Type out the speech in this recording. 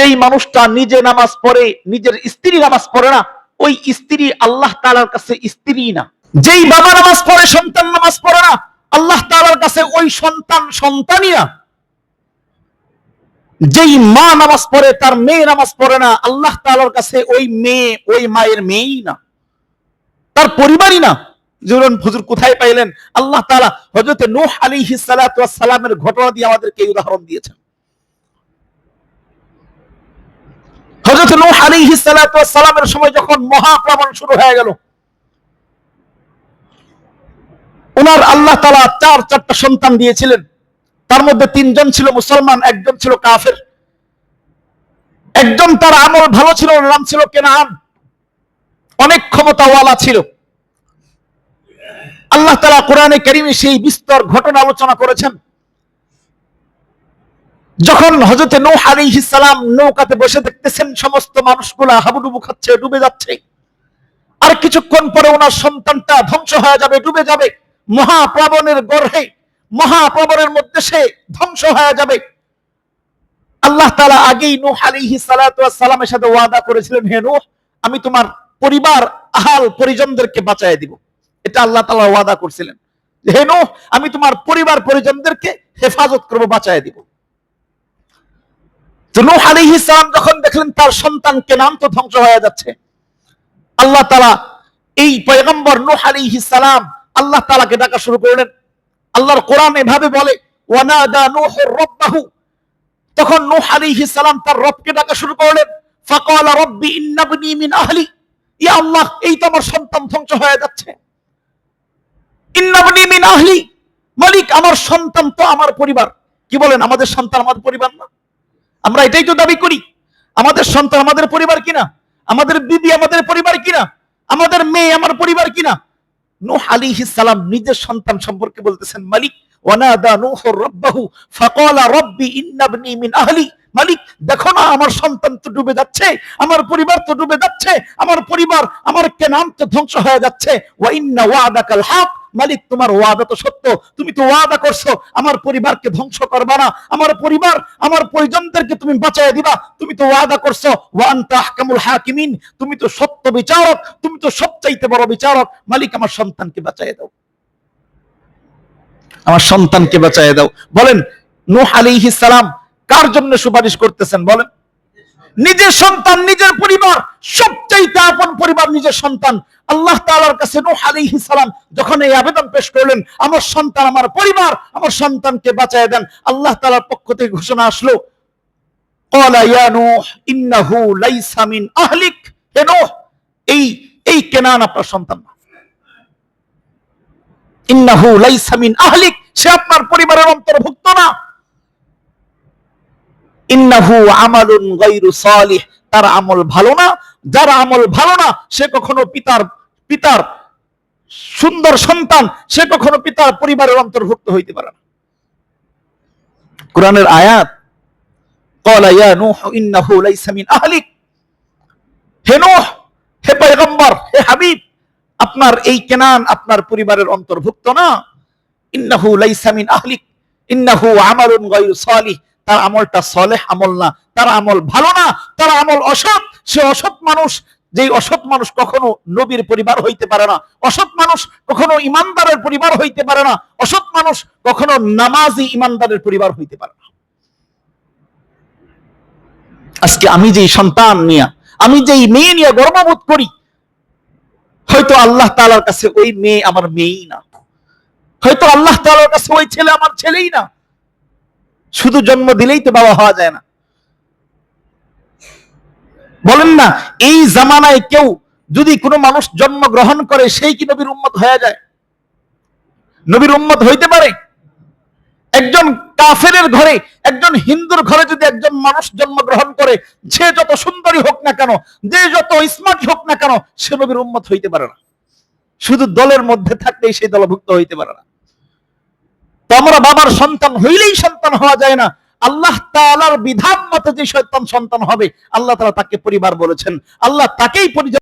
যেই মানুষটা নিজে নামাজ পড়ে, নিজের স্ত্রী নামাজ পড়ে না, ওই স্ত্রী আল্লাহ তাআলার কাছে স্ত্রী না। যেই বাবা নামাজ পড়ে, সন্তান নামাজ পড়ে না, আল্লাহ তাআলার কাছে ওই সন্তান সন্তানই না। যেই মা নামাজ পড়ে, তার মেয়ে নামাজ পড়ে না, আল্লাহ তালার কাছে ওই মেয়ে, ওই মায়ের মেয়েই না। তার পরিবারই না। জুরন, হুজুর কোথায় পাইলেন? আল্লাহ তাআলা হযরত নূহ আলাইহিস সালাতু ওয়াস সালামের ঘটনা দিয়ে আমাদেরকে উদাহরণ দিয়েছেন। হযরত নূহ আলাইহিস সালাতু সালামের সময় যখন মহাপ্লাবন শুরু হয়ে গেল ওনার আল্লাহ তাআলা চার, চারটা সন্তান দিয়েছিলেন। তার মধ্যে তিনজন ছিল মুসলমান, একজন ছিল কাফের। একজন তার আমল ভালো ছিল, ওর নাম ছিল কেনান। অনেক ক্ষমতাওয়ালা ছিল। আল্লাহ তালা কোরআনে কারিমে সেই বিস্তর ঘটনা আলোচনা করেছেন। যখন হজরতে নৌ আলাইহিস সালাম নৌকাতে বসে দেখতেছেন সমস্ত মানুষগুলা হাবুডুবু খাচ্ছে, ডুবে যাচ্ছে। আর কিছুক্ষণ পরে ওনার সন্তানটা ধ্বংস হয়ে যাবে, ডুবে যাবে। মহাপ্লাবনের গর্ভে মহাপ্লাবনের মধ্যে সে ধ্বংস হয়ে যাবে। আল্লাহ তাআলা আগেই নূহ আলাইহিস সালামের সাথে ওয়াদা করেছিলেন, হে নূহ, আমি তোমার পরিবার, আহাল পরিজনদেরকে বাঁচায় দিব। এটা আল্লাহ তাআলা ওয়াদা করছিলেন। হে নূহ, আমি তোমার পরিবার, পরিজনদেরকে হেফাজত করব বাঁচায় দিব। তো নূহ আলাইহিস সালাম যখন দেখলেন তার সন্তানকে নাম তো ধ্বংস হয়ে যাচ্ছে। আল্লাহ তাআলা এই পয়গম্বর নূহ আলাইহিস সালাম আল্লাহ তাআলাকে ডাকা শুরু করলেন। আল্লাহর কোরআন এভাবে বলে, ওয়ানাদা নূহুর রাব্বাহু। তখন নূহ আলাইহিস সালাম তার রবকে ডাকা শুরু করলেন। ফাকালা রাব্বি ইন্নাবনি মিন আহলি। ইয়া আল্লাহ, এই তো আমার সন্তান ধ্বংস হয়ে যাচ্ছে। ইন্নাবনি মিন আহলি। মালিক, আমার সন্তান তো আমার পরিবার। কি বলেন, আমাদের সন্তান আমাদের পরিবার না? আমরা এটাই তো দাবি করি। আমাদের সন্তান আমাদের পরিবার কিনা? আমাদের দিদি আমাদের পরিবার কিনা? আমাদের মেয়ে আমার পরিবার কিনা? নূহ আলাইহিস সালাম নিজের সন্তান সম্পর্কে বলতেছেন, মালিক, ওয়ানাদা নূহ রাব্বাহু, ফাকালা রাব্বি ইন্নাবনি মিন আহলি। মালিক, দেখো না, আমার সন্তান তো ডুবে যাচ্ছে, আমার পরিবার তো ডুবে যাচ্ছে, আমার পরিবার আমার কেনাম তো ধ্বংস হয়ে যাচ্ছে। ওয়া ইন্না ওয়াদাকাল হক, মালিক, তোমার ওয়াদা তো সত্য, তুমি তো ওয়াদা করছ, আমার পরিবারকে ধ্বংস করবা না, আমার পরিবার, আমার পরিজনদেরকে তুমি বাঁচায় দিবা, তুমি তো ওয়াদা করছ। ওয়া আনতা আহকামুল হাকিমিন, তুমি তো সত্য বিচারক, তুমি তো সবচাইতে বড় বিচারক। মালিক, আমার সন্তানকে বাঁচায় দাও। আমার সন্তানকে বাঁচায় দাও। বলেন, নূহ আলাইহিস সালাম কার জন্য সুপারিশ করতেছেন বলেন? নিজের সন্তান, নিজের পরিবার, সবচাইতে আপন পরিবার, নিজের সন্তান। আল্লাহ তাআলার কাছে নূহ আলাইহিস সালাম যখন এই আবেদন পেশ করলেন, আমার সন্তান, আমার পরিবার, আমার সন্তানকে বাঁচায় দেন, আল্লাহ তাআলার পক্ষ থেকে ঘোষণা আসলো সে আপনার পরিবারের অন্তর্ভুক্ত না। ইন্নাহু আমালুন সালিহ। তার আমল ভালো না, যার আমল ভালো না, সে কখনো পিতার পিতার সুন্দর সন্তান, সে কখনো পিতার পরিবারের অন্তর্ভুক্ত হইতে পারে না। কোরআনের আয়াত ইয়া নূহ, ইন্নাহু লাইসা মিন আহলিক। হে নূহ, হে পয়গম্বর, হে হাবিব, আপনার এই কেনান আপনার পরিবারের অন্তর্ভুক্ত না। ইন্নাহু লাইসা মিন আহলিক। ইন্নাহু আমালুন গায়রু সালিহ। তার আমলটা সলেহ আমল না, তার আমল ভালো না, তার আমল অসৎ। সে অসৎ মানুষ, যেই অসৎ মানুষ কখনো নবীর পরিবার হইতে পারে না, অসৎ মানুষ কখনো ইমানদারের পরিবার হইতে পারে না, অসৎ মানুষ কখনো নামাজি ইমানদারের পরিবার হইতে পারে না। আজকে আমি যেই সন্তান নিয়ে, আমি যেই মেয়ে নিয়ে গর্ববোধ করি, হয়তো আল্লাহ তালার কাছে ওই মেয়ে আমার মেয়েই না, হয়তো আল্লাহ তালার কাছে ওই ছেলে আমার ছেলেই না শুধু জন্ম দিলেই তো বাবা হওয়া যায় না। বলেন না, এই জামানায় কেউ যদি কোনো মানুষ জন্ম গ্রহণ করে, সেই কি নবীর উম্মত হয়ে যায়? নবীর উম্মত হইতে পারে? একজন কাফেরের ঘরে, একজন হিন্দুর ঘরে যদি একজন মানুষ জন্মগ্রহণ করে, যে যত সুন্দরী হোক না কেন, যে যত স্মার্ট হোক না কেন, সে নবীর উম্মত হইতে পারে না। শুধু দলের মধ্যে থাকলেই সেই দলভুক্ত হইতে পারে না। তো আমরা বাবার সন্তান হইলেই সন্তান হওয়া যায় না। আল্লাহ তালার বিধান মতে যে সন্তান সন্তান হবে, আল্লাহ তালা তাকে পরিবার বলেছেন। আল্লাহ তাকেই পরিজন